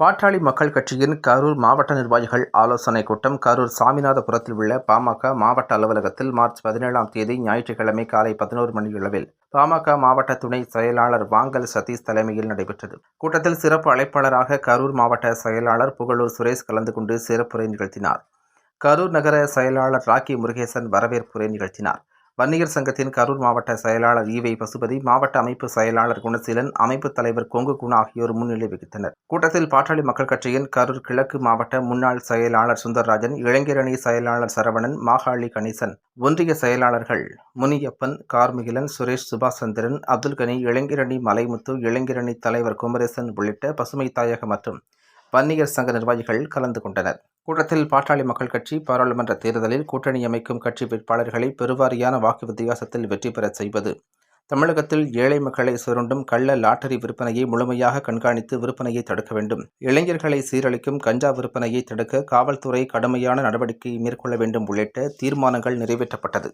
பாட்டாளி மக்கள் கட்சியின் கரூர் மாவட்ட நிர்வாகிகள் ஆலோசனைக் கூட்டம் கரூர் சாமிநாதபுரத்தில் உள்ள பாமக மாவட்ட அலுவலகத்தில் மார்ச் பதினேழாம் தேதி ஞாயிற்றுக்கிழமை காலை பதினோரு மணியளவில் பாமக மாவட்ட துணை செயலாளர் வாங்கல் சதீஷ் தலைமையில் நடைபெற்றது. கூட்டத்தில் சிறப்பு அழைப்பாளராக கரூர் மாவட்ட செயலாளர் புகழூர் சுரேஷ் கலந்து கொண்டு சிறப்புரை நிகழ்த்தினார். கரூர் நகர செயலாளர் ராக்கி முருகேசன் வரவேற்புரை நிகழ்த்தினார். வன்னியர் சங்கத்தின் கரூர் மாவட்ட செயலாளர் ஈவை பசுபதி மாவட்ட அமைப்பு செயலாளர் குணசீலன் அமைப்பு தலைவர் கொங்கு குண ஆகியோர் முன்னிலை வகித்தனர். கூட்டத்தில் பாட்டாளி மக்கள் கட்சியின் கரூர் கிழக்கு மாவட்ட முன்னாள் செயலாளர் சுந்தர்ராஜன் இளைஞரணி செயலாளர் சரவணன் மாகாளி கணேசன் ஒன்றிய செயலாளர்கள் முனியப்பன் கார்மிகிலன் சுரேஷ் சுபாஷ் சந்திரன் அப்துல் கனி இளைஞரணி மலைமுத்து இளைஞரணி தலைவர் குமரேசன் உள்ளிட்ட பசுமை தாயக மற்றும் வன்னியர் சங்க நிர்வாகிகள் கலந்து கொண்டனர். கூட்டத்தில் பாட்டாளி மக்கள் கட்சி பாராளுமன்ற தேர்தலில் கூட்டணி அமைக்கும் கட்சி வேட்பாளர்களை பெருவாரியான வாக்கு வித்தியாசத்தில் வெற்றி பெறச் செய்வது. தமிழகத்தில் ஏழை மக்களை சுரண்டும் கள்ள லாட்டரி விற்பனையை முழுமையாக கண்காணித்து விற்பனையை தடுக்க வேண்டும். இளைஞர்களை சீரழிக்கும் கஞ்சா விற்பனையை தடுக்க காவல்துறை கடுமையான நடவடிக்கை மேற்கொள்ள வேண்டும் உள்ளிட்ட தீர்மானங்கள் நிறைவேற்றப்பட்டது.